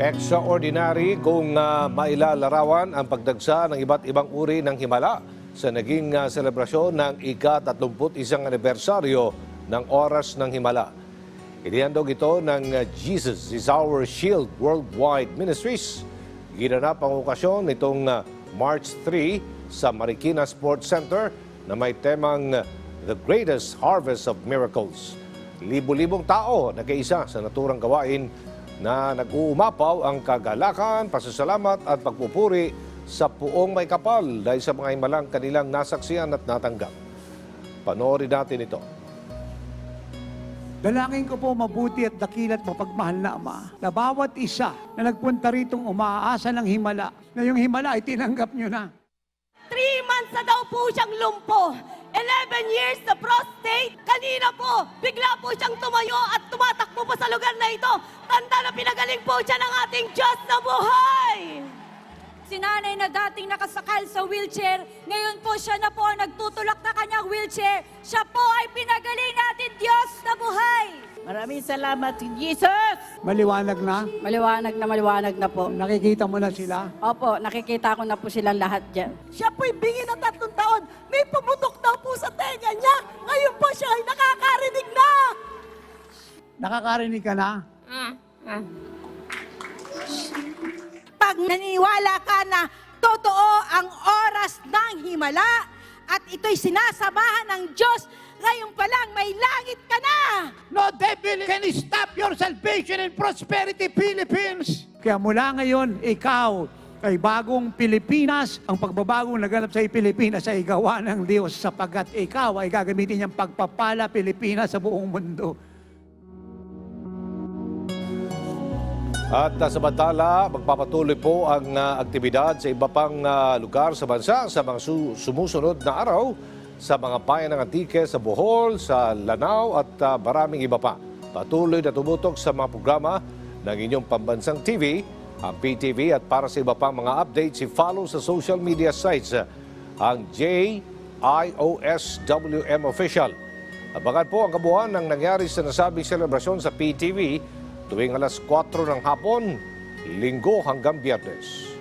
Extraordinary kung uh, mailalarawan ang pagdagsa ng iba't ibang uri ng himala sa naging uh, selebrasyon ng ika-31 anibersaryo ng Oras ng Himala. Inihandog ito ng uh, Jesus is Our Shield Worldwide Ministries. Ginanap ang okasyon nitong March 3 sa Marikina Sports Center na may temang The Greatest Harvest of Miracles. Libo-libong tao nagkaisa sa naturang gawain na nag-uumapaw ang kagalakan, pasasalamat at pagpupuri sa puong may kapal dahil sa mga himalang kanilang nasaksiyan at natanggap. Panoorin natin ito. Dalangin ko po mabuti at dakila at mapagmahal na Ama na bawat isa na nagpunta ritong umaasa ng himala, na yung himala ay tinanggap nyo na. Three months na daw po siyang lumpo. 11 years sa prostate. Kanina po, bigla po siyang tumayo at tumatakbo sa lugar na ito. Tanda na pinagaling po siya ng ating Diyos na buhay. Si nanay na dating nakasakal sa wheelchair, ngayon po siya na po ang nagtutulak na kanyang wheelchair. Siya po ay pinagaling natin Diyos na buhay. Maraming salamat, Jesus! Maliwanag na, Maliwanag na maliwanag na po. nakikita mo na sila. Opo, nakikita ko na po silang lahat dyan. Siya po'y bingi ng tatlong taon. May pumutok Nakakarinig ka na? pag naniniwala ka na totoo ang oras ng himala at ito'y sinasamahan ng Diyos, ngayon pa lang may langit ka na! No devil can stop your salvation and prosperity, Philippines. Kaya mula ngayon, ikaw ay bagong Pilipinas. Ang pagbabagong naganap sa Pilipinas ay gawa ng Diyos sapagkat ikaw ay gagamitin niyang pagpapala Pilipinas sa buong mundo. At uh, samantala, magpapatuloy po ang uh, aktibidad sa iba pang uh, lugar sa bansa sa mga su- sumusunod na araw sa mga bayan ng Antique, sa Bohol, sa Lanao at uh, maraming iba pa. Patuloy na tumutok sa mga programa ng inyong pambansang TV, ang PTV at para sa iba pang mga updates, i-follow sa social media sites ang JIOSWM Official. Abangan po ang kabuuan ng nangyari sa nasabing selebrasyon sa PTV tuwing alas 4 ng hapon, linggo hanggang biyernes.